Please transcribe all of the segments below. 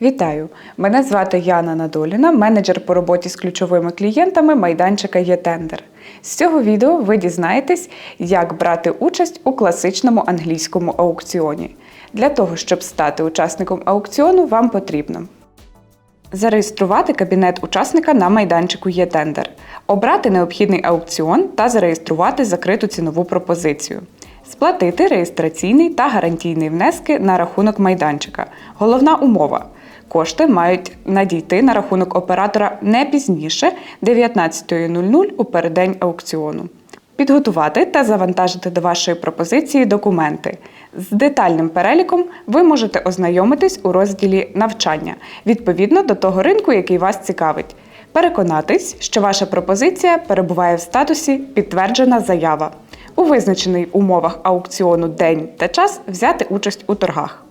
Вітаю! Мене звати Яна Надоліна, менеджер по роботі з ключовими клієнтами майданчика «Єтендер». З цього відео ви дізнаєтесь, як брати участь у класичному англійському аукціоні. Для того, щоб стати учасником аукціону, вам потрібно Зареєструвати кабінет учасника на майданчику «Єтендер», обрати необхідний аукціон та зареєструвати закриту цінову пропозицію. Сплатити реєстраційний та гарантійний внески на рахунок майданчика. Головна умова. Кошти мають надійти на рахунок оператора не пізніше 19.00 у переддень аукціону. Підготувати та завантажити до вашої пропозиції документи. З детальним переліком ви можете ознайомитись у розділі навчання відповідно до того ринку, який вас цікавить. Переконатись, що ваша пропозиція перебуває в статусі підтверджена заява. У визначений умовах аукціону день та час взяти участь у торгах.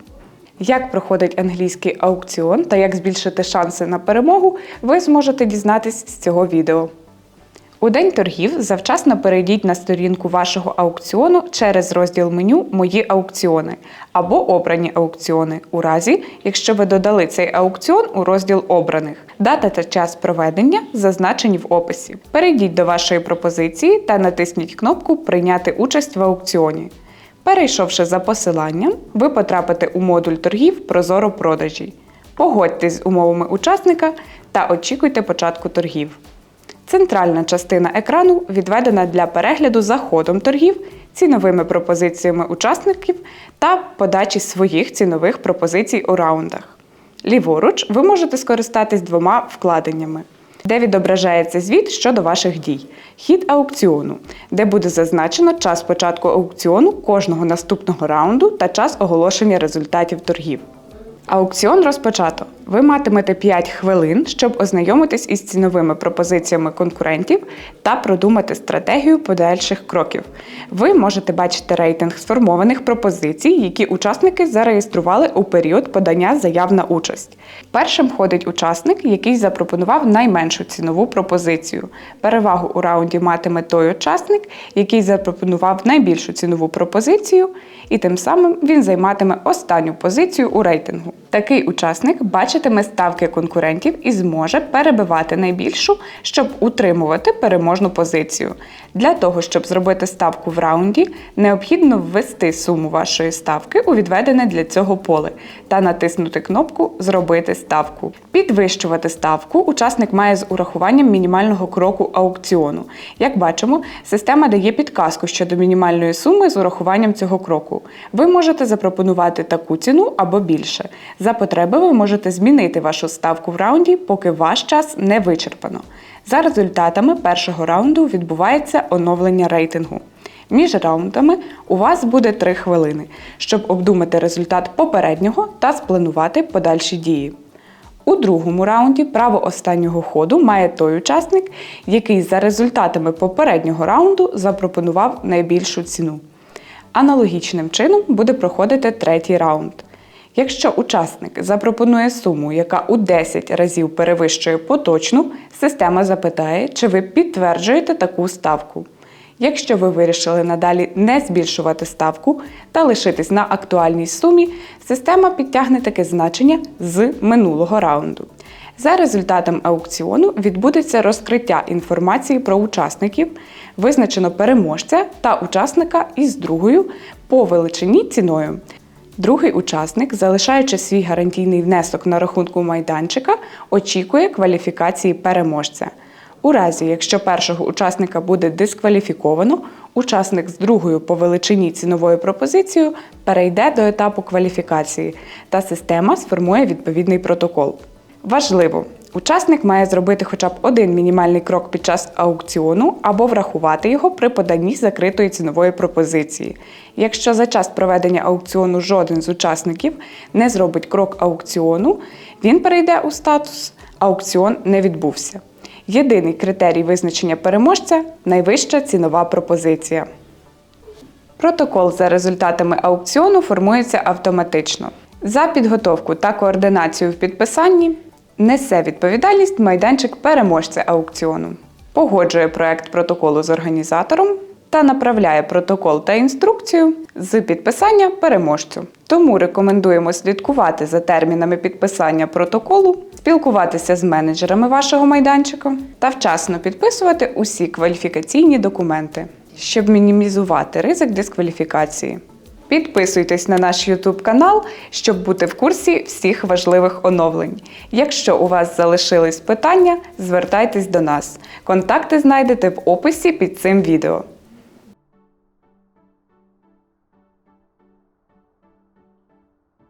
Як проходить англійський аукціон та як збільшити шанси на перемогу, ви зможете дізнатись з цього відео. У день торгів завчасно перейдіть на сторінку вашого аукціону через розділ меню Мої аукціони або Обрані аукціони у разі, якщо ви додали цей аукціон у розділ Обраних. Дата та час проведення зазначені в описі. Перейдіть до вашої пропозиції та натисніть кнопку Прийняти участь в аукціоні. Перейшовши за посиланням, ви потрапите у модуль торгів Прозоро продажі. Погодьтесь з умовами учасника та очікуйте початку торгів. Центральна частина екрану відведена для перегляду за ходом торгів, ціновими пропозиціями учасників та подачі своїх цінових пропозицій у раундах. Ліворуч ви можете скористатись двома вкладеннями, де відображається звіт щодо ваших дій, хід аукціону, де буде зазначено час початку аукціону кожного наступного раунду та час оголошення результатів торгів. Аукціон розпочато. Ви матимете 5 хвилин, щоб ознайомитись із ціновими пропозиціями конкурентів та продумати стратегію подальших кроків. Ви можете бачити рейтинг сформованих пропозицій, які учасники зареєстрували у період подання заяв на участь. Першим ходить учасник, який запропонував найменшу цінову пропозицію. Перевагу у раунді матиме той учасник, який запропонував найбільшу цінову пропозицію, і тим самим він займатиме останню позицію у рейтингу. Такий учасник бачитиме ставки конкурентів і зможе перебивати найбільшу, щоб утримувати переможну позицію. Для того, щоб зробити ставку в раунді, необхідно ввести суму вашої ставки у відведене для цього поле та натиснути кнопку Зробити ставку. Підвищувати ставку учасник має з урахуванням мінімального кроку аукціону. Як бачимо, система дає підказку щодо мінімальної суми з урахуванням цього кроку. Ви можете запропонувати таку ціну або більше. За потреби ви можете змінити вашу ставку в раунді, поки ваш час не вичерпано. За результатами першого раунду відбувається оновлення рейтингу. Між раундами у вас буде 3 хвилини, щоб обдумати результат попереднього та спланувати подальші дії. У другому раунді право останнього ходу має той учасник, який за результатами попереднього раунду запропонував найбільшу ціну. Аналогічним чином буде проходити третій раунд. Якщо учасник запропонує суму, яка у 10 разів перевищує поточну, система запитає, чи ви підтверджуєте таку ставку. Якщо ви вирішили надалі не збільшувати ставку та лишитись на актуальній сумі, система підтягне таке значення з минулого раунду. За результатом аукціону відбудеться розкриття інформації про учасників, визначено переможця та учасника із другою по величині ціною. Другий учасник, залишаючи свій гарантійний внесок на рахунку майданчика, очікує кваліфікації переможця. У разі, якщо першого учасника буде дискваліфіковано, учасник з другою по величині ціновою пропозицією перейде до етапу кваліфікації, та система сформує відповідний протокол. Важливо! Учасник має зробити хоча б один мінімальний крок під час аукціону або врахувати його при поданні закритої цінової пропозиції. Якщо за час проведення аукціону жоден з учасників не зробить крок аукціону, він перейде у статус Аукціон не відбувся. Єдиний критерій визначення переможця найвища цінова пропозиція. Протокол за результатами аукціону формується автоматично. За підготовку та координацію в підписанні несе відповідальність майданчик переможця аукціону, погоджує проект протоколу з організатором та направляє протокол та інструкцію з підписання переможцю. Тому рекомендуємо слідкувати за термінами підписання протоколу, спілкуватися з менеджерами вашого майданчика та вчасно підписувати усі кваліфікаційні документи, щоб мінімізувати ризик дискваліфікації. Підписуйтесь на наш YouTube канал, щоб бути в курсі всіх важливих оновлень. Якщо у вас залишились питання, звертайтесь до нас. Контакти знайдете в описі під цим відео.